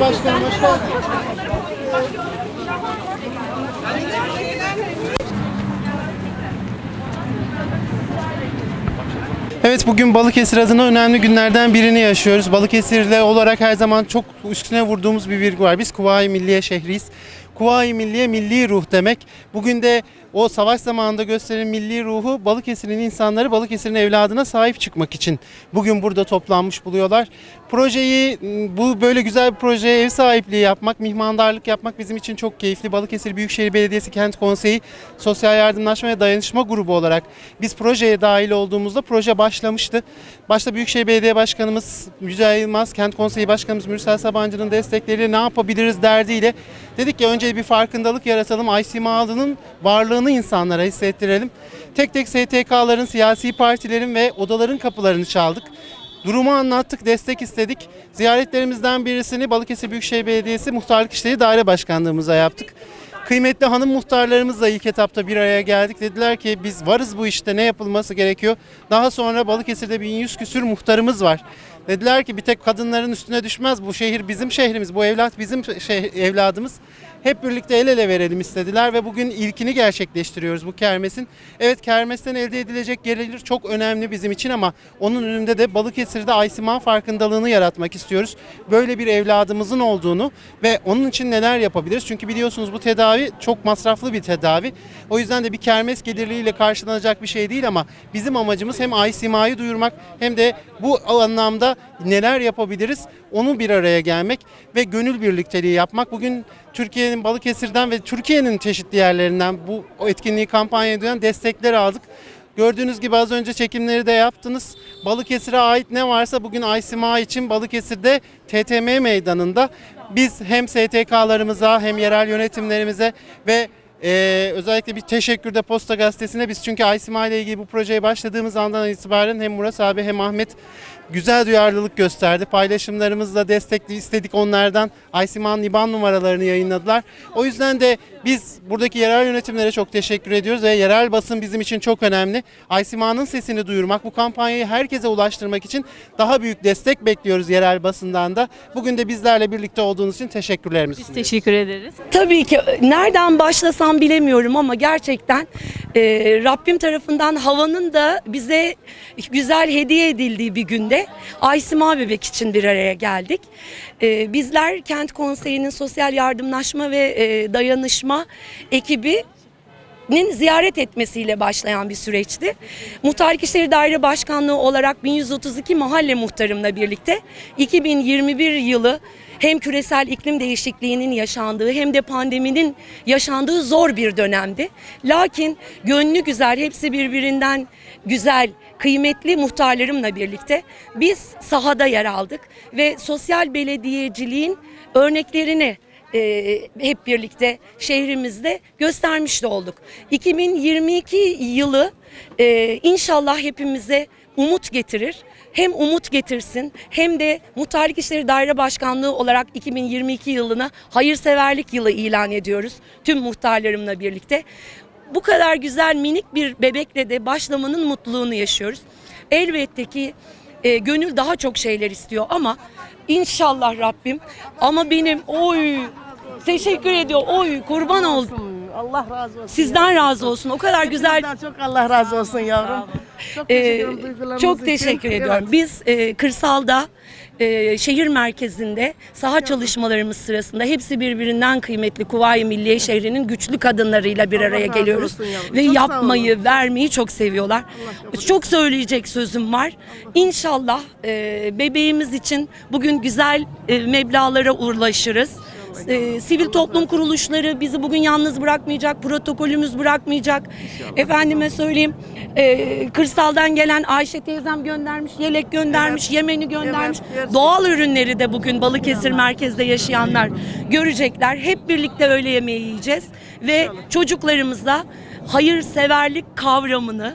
Başkanım hoş geldin. Evet bugün Balıkesir adına önemli günlerden birini yaşıyoruz. Balıkesir'le olarak her zaman çok üstüne vurduğumuz bir virgül var. Biz Kuvayi Milliye şehriyiz. Kuvayi Milliye milli ruh demek. Bugün de o savaş zamanında gösterilen milli ruhu Balıkesir'in insanları Balıkesir'in evladına sahip çıkmak için bugün burada toplanmış buluyorlar. Projeyi bu böyle güzel bir projeye ev sahipliği yapmak, mihmandarlık yapmak bizim için çok keyifli. Balıkesir Büyükşehir Belediyesi Kent Konseyi Sosyal Yardımlaşma ve Dayanışma Grubu olarak biz projeye dahil olduğumuzda proje başlamıştı. Başta Büyükşehir Belediye Başkanımız Yücel Yılmaz, Kent Konseyi Başkanımız Mürsel Sabancı'nın destekleriyle ne yapabiliriz derdiyle dedik ki önce bir farkındalık yaratalım. Aysimalı'nın varlığını insanlara hissettirelim. Tek tek STK'ların, siyasi partilerin ve odaların kapılarını çaldık. Durumu anlattık, destek istedik. Ziyaretlerimizden birisini Balıkesir Büyükşehir Belediyesi Muhtarlık İşleri Daire Başkanlığımıza yaptık. Kıymetli hanım muhtarlarımızla ilk etapta bir araya geldik. Dediler ki biz varız bu işte ne yapılması gerekiyor. Daha sonra Balıkesir'de 1100 küsür muhtarımız var. Dediler ki bir tek kadınların üstüne düşmez. Bu şehir bizim şehrimiz, bu evlat bizim şey, evladımız. Hep birlikte el ele verelim istediler ve bugün ilkini gerçekleştiriyoruz bu kermesin. Evet kermesten elde edilecek gelir çok önemli bizim için ama onun önünde de Balıkesir'de Aysiman farkındalığını yaratmak istiyoruz. Böyle bir evladımızın olduğunu ve onun için neler yapabiliriz? Çünkü biliyorsunuz bu tedavi çok masraflı bir tedavi. O yüzden de bir kermes gelirliğiyle karşılanacak bir şey değil ama bizim amacımız hem Aysima'yı duyurmak hem de bu anlamda neler yapabiliriz onu bir araya gelmek ve gönül birlikteliği yapmak. Bugün Türkiye'nin Balıkesir'den ve Türkiye'nin çeşitli yerlerinden bu etkinliği kampanya eden destekler aldık. Gördüğünüz gibi az önce çekimleri de yaptınız. Balıkesir'e ait ne varsa bugün Aysima için Balıkesir'de TTM meydanında biz hem STK'larımıza hem yerel yönetimlerimize ve ee, özellikle bir teşekkür de Posta Gazetesi'ne biz çünkü Aysima ile ilgili bu projeye başladığımız andan itibaren hem Murat abi hem Ahmet güzel duyarlılık gösterdi. Paylaşımlarımızla destekli istedik onlardan. Aysima'nın IBAN numaralarını yayınladılar. O yüzden de biz buradaki yerel yönetimlere çok teşekkür ediyoruz ve yerel basın bizim için çok önemli. Aysima'nın sesini duyurmak, bu kampanyayı herkese ulaştırmak için daha büyük destek bekliyoruz yerel basından da. Bugün de bizlerle birlikte olduğunuz için teşekkürlerimizi Biz sunuyoruz. teşekkür ederiz. Tabii ki nereden başlasam bilemiyorum ama gerçekten e, Rabbim tarafından havanın da bize güzel hediye edildiği bir günde Aysima Bebek için bir araya geldik. E, bizler Kent Konseyi'nin sosyal yardımlaşma ve e, dayanışma ekibi nin ziyaret etmesiyle başlayan bir süreçti. Muhtarlık İşleri Daire Başkanlığı olarak 1132 mahalle muhtarımla birlikte 2021 yılı hem küresel iklim değişikliğinin yaşandığı hem de pandeminin yaşandığı zor bir dönemdi. Lakin gönlü güzel, hepsi birbirinden güzel, kıymetli muhtarlarımla birlikte biz sahada yer aldık ve sosyal belediyeciliğin örneklerini e, hep birlikte şehrimizde göstermiş de olduk. 2022 yılı e, inşallah hepimize umut getirir. Hem umut getirsin hem de Muhtarlık İşleri Daire Başkanlığı olarak 2022 yılına hayırseverlik yılı ilan ediyoruz. Tüm muhtarlarımla birlikte. Bu kadar güzel minik bir bebekle de başlamanın mutluluğunu yaşıyoruz. Elbette ki e, gönül daha çok şeyler istiyor ama inşallah Rabbim ama benim oy teşekkür ediyor oy kurban oldum. Allah razı olsun. Sizden razı olsun. O kadar güzel Sizden çok Allah razı olsun yavrum. Çok Ee, teşekkür ederim duygularınız çok teşekkür ediyorum. Biz e, kırsalda e, şehir merkezinde saha çalışmalarımız sırasında hepsi birbirinden kıymetli Kuvayi Milliye şehrinin güçlü kadınlarıyla bir araya razı geliyoruz olsun yavrum. ve Çok sağ yapmayı, vermeyi çok seviyorlar. Çok söyleyecek sözüm var. İnşallah e, bebeğimiz için bugün güzel e, meblağlara ulaşırız. E, sivil toplum kuruluşları bizi bugün yalnız bırakmayacak, protokolümüz bırakmayacak. Efendime söyleyeyim, e, kırsaldan gelen Ayşe teyzem göndermiş, yelek göndermiş, yemeni göndermiş. Doğal ürünleri de bugün Balıkesir merkezde yaşayanlar görecekler. Hep birlikte öğle yemeği yiyeceğiz ve çocuklarımıza hayırseverlik kavramını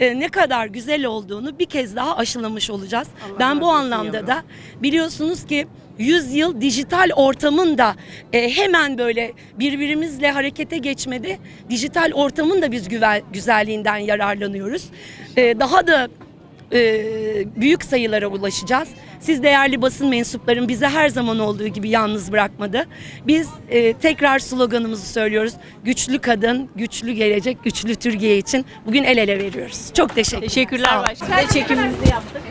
e, ne kadar güzel olduğunu bir kez daha aşılamış olacağız. ben bu anlamda da biliyorsunuz ki 100 yıl dijital ortamın da e, hemen böyle birbirimizle harekete geçmedi. Dijital ortamın da biz güvel, güzelliğinden yararlanıyoruz. E, daha da e, büyük sayılara ulaşacağız. Siz değerli basın mensupların bizi her zaman olduğu gibi yalnız bırakmadı. Biz e, tekrar sloganımızı söylüyoruz. Güçlü kadın, güçlü gelecek, güçlü Türkiye için bugün el ele veriyoruz. Çok teşekkür Teşekkürler başkanım. Çekimimizi yaptık.